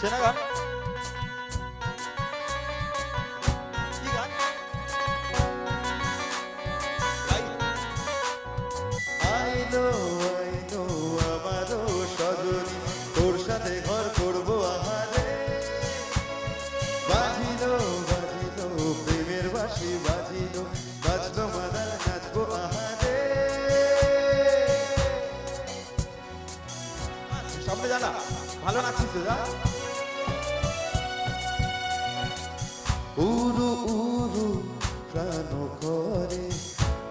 চেনা গান কি গান আইনো উরু প্রাণ করে?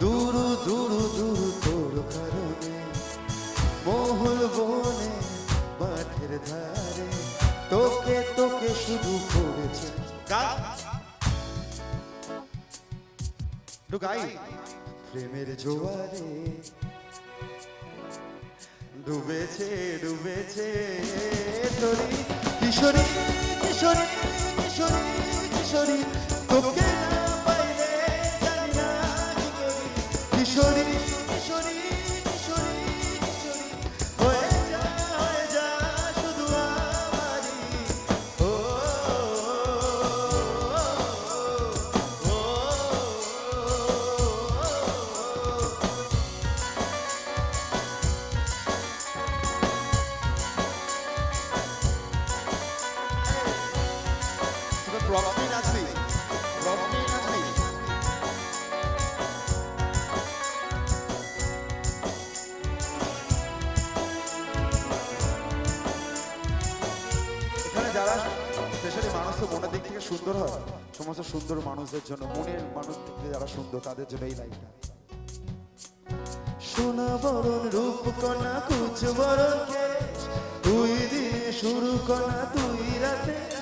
দুরু দুরু দুরু তোর কারণে মহল বনে মাঠের ধারে তোকে তোকে করেছে প্রেমের জোয়ারে ডুবেছে ডুবেছে তোরি কিশোরী কিশোরী। সুন্দর হয়, সমস্ত সুন্দর মানুষদের জন্য, মনের মানুষ দিক থেকে যারা সুন্দর, তাদের জন্য এই লাইনটা সোনা বরণ রূপ কণা কুচ বরণ তুই দিনে শুরু কণা তুই রাতে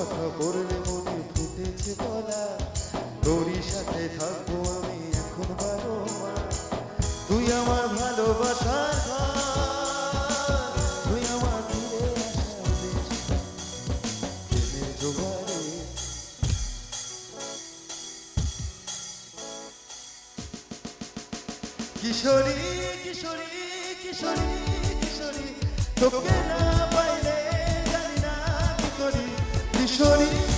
কথা বললে মনে ফুটেছে বলা। তোরই সাথে থাকব আমি এখন বারো তুই আমার কিশোরী কিশোরী কিশোরী কিশোরী, তোকে না কিশোরী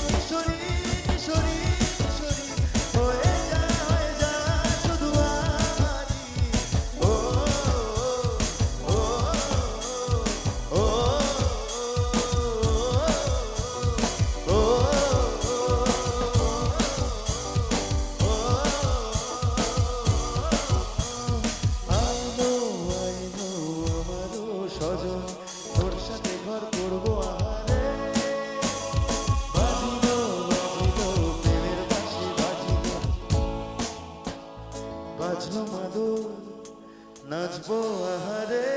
বাজলো মাদুর নাচবো আহারে।